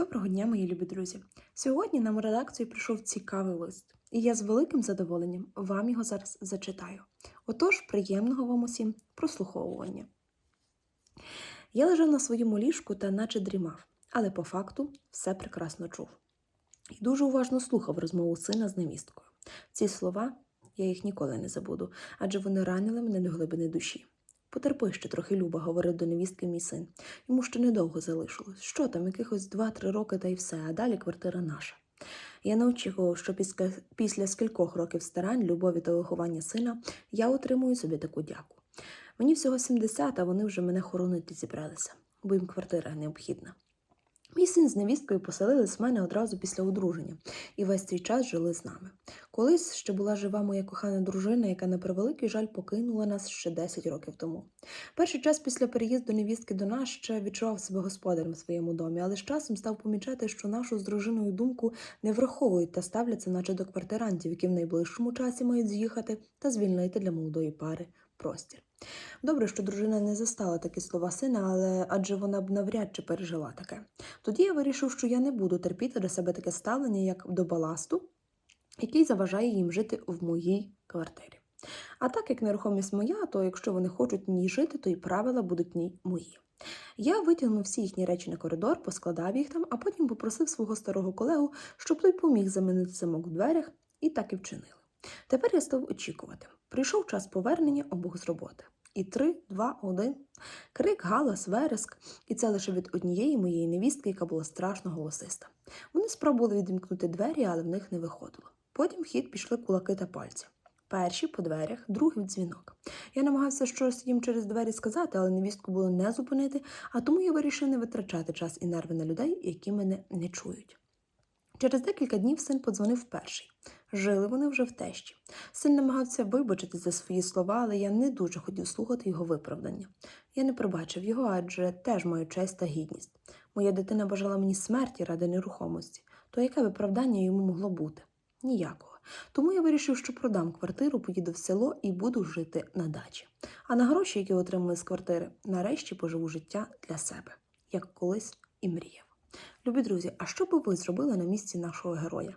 Доброго дня, мої любі друзі! Сьогодні нам у редакцію прийшов цікавий лист, і я з великим задоволенням вам його зараз зачитаю. Отож, приємного вам усім прослуховування. Я лежав на своєму ліжку та наче дрімав, але по факту все прекрасно чув. І дуже уважно слухав розмову сина з невісткою. Ці слова я їх ніколи не забуду, адже вони ранили мене до глибини душі. Потерпи ще трохи Люба, говорив до невістки мій син. Йому ще недовго залишилось. Що там, якихось два-три роки та й все, а далі квартира наша. Я не очікував, що після, після скількох років старань, любові та виховання сина я отримую собі таку дяку. Мені всього 70, а вони вже мене хоронити зібралися, бо їм квартира необхідна. Мій син з невісткою поселились в мене одразу після одруження і весь цей час жили з нами. Колись ще була жива моя кохана дружина, яка на превеликий жаль покинула нас ще 10 років тому. Перший час після переїзду невістки до нас ще відчував себе господарем в своєму домі, але з часом став помічати, що нашу з дружиною думку не враховують та ставляться, наче до квартирантів, які в найближчому часі мають з'їхати та звільнити для молодої пари простір. Добре, що дружина не застала такі слова сина, але адже вона б навряд чи пережила таке. Тоді я вирішив, що я не буду терпіти до себе таке ставлення, як до баласту, який заважає їм жити в моїй квартирі. А так як нерухомість моя, то якщо вони хочуть в ній жити, то і правила будуть в ній мої. Я витягнув всі їхні речі на коридор, поскладав їх там, а потім попросив свого старого колегу, щоб той поміг замінити замок в дверях, і так і вчинили. Тепер я став очікувати. Прийшов час повернення обох з роботи. І три, два, один. Крик, галас, вереск, і це лише від однієї моєї невістки, яка була страшно голосиста. Вони спробували відімкнути двері, але в них не виходило. Потім в хід пішли кулаки та пальці. Перші по дверях, другий дзвінок. Я намагався щось їм через двері сказати, але невістку було не зупинити, а тому я вирішив не витрачати час і нерви на людей, які мене не чують. Через декілька днів син подзвонив перший. Жили вони вже в тещі. Син намагався вибачити за свої слова, але я не дуже хотів слухати його виправдання. Я не пробачив його, адже теж маю честь та гідність. Моя дитина бажала мені смерті ради нерухомості. То яке виправдання йому могло бути? Ніякого. Тому я вирішив, що продам квартиру, поїду в село і буду жити на дачі. А на гроші, які отримали з квартири, нарешті поживу життя для себе, як колись і мріяв. Любі друзі, а що би ви зробили на місці нашого героя?